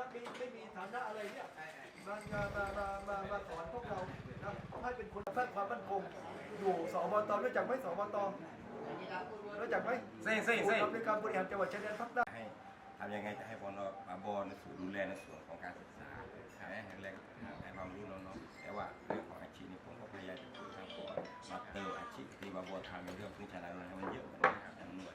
นะมีไม่มีฐานะอะไรเนี่ยมามามามามามาสอนพวกเรานะให้เป็นคนสร้างความมั่นคงอยู่สอบตรู้จักไหมสอบตรู้จักไหมเซ่เซ่ผู้เซ่ทำในการบริหารจังหวัดชายแดนภาคใต้ให้ทำยังไงจะให้พอนมาบอในส่วนดูแลในส่วนของการศึกษาให้ให้แรงให้ความรู้น้องๆแต่ว่าเรื่องของอาชีพนี่ผมก็พยายามจะพูดทางก่อนมาเติมอาชีพที่มาบอทำในเรื่องพื้นฐานอะไรให้มันเยอะกว่านี้ครับจำนวน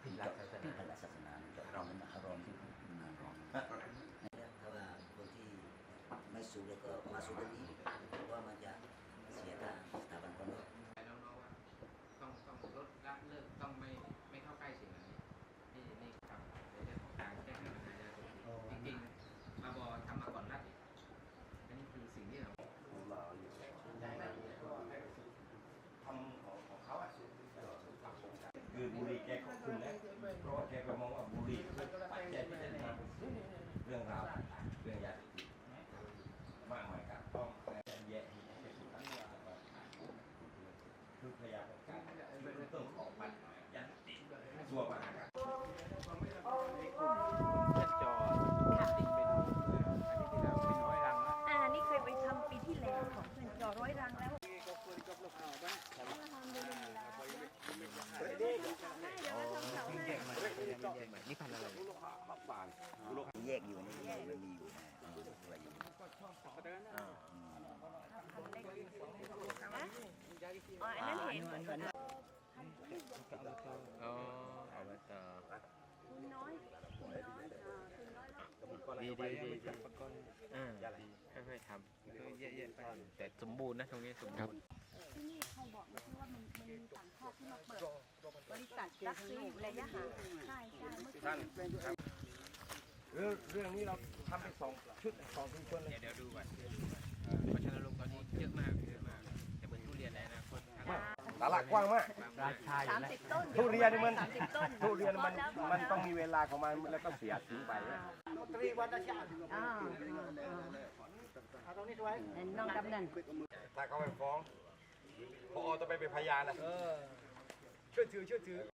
เป็นหลักศาสนาเป็นหลักศาสนาจะรองเป็นอารมณ์ที่เป็นอารมณ์ถ้าว่าคนที่ไม่สูงเลยก็มาสูงตรงนี้เพราะว่ามันจะเสียทางสถาบันคนเนอะ น้องๆว่าต้องต้องลดละเลิกต้องไม่ไม่เข้าใกล้สิ่งเหล่านี้นี่นี่ครับในเรื่องของการแก้ไขปัญหายาเสพติดจริงๆมาบอทำมาก่อนรัฐอีกอันนี้คือสิ่งที่เรา ทำของของเขาอะคือบุหรี่แกก็ขึ้นแล้วเพราะว่าแกก็มองว่าบุหรี่คือปัจจัยที่จะนำเรื่องราวเรื่องยาเสพติดมากมายครับต้องแยกให้ถูกต้องคือ พยายามป้องกันเรื่องของปัญหายาเสพติดส่วนมหาการอ่านี่เคยไปทำปีที่แล้วของเพื่อนจอร้อยรังแล้วแยกอยู่นี่มันมีอยู่นะมีตัวอยู่ อ๋ออันนั้นเห็นอ๋อเอามาต่อคุณน้อยคุณน้อยอ่าคุณน้อยดีดีดีดีอ่าดีค่อยๆทำค่อยๆแยกๆไปแต่สมบูรณ์นะตรงนี้สมบูรณ์ที่นี่เขาบอกนะว่ามันมันมีต่างชาติที่มาเปิดบริษัทรับซื้อระยะห่างใช่ใช่เมื่อกี้เรื่องเรื่องนี้เราทำไปสองชุดสองชุดชนเลยเดี๋ยวเดี๋ยวดูก่อนาตลาดกว้างมาก ราคาสามสิบต้นทุเรียนนี่มัน สามสิบต้นทุเรียนมันแล้วมันต้องมีเวลาของมันแล้วก็เสียทิ้งไปอ่าน้องกำนันถ้าเขาไปฟ้องพอจะไปเป็นพยานนะ ช่วยถือช่วยถือ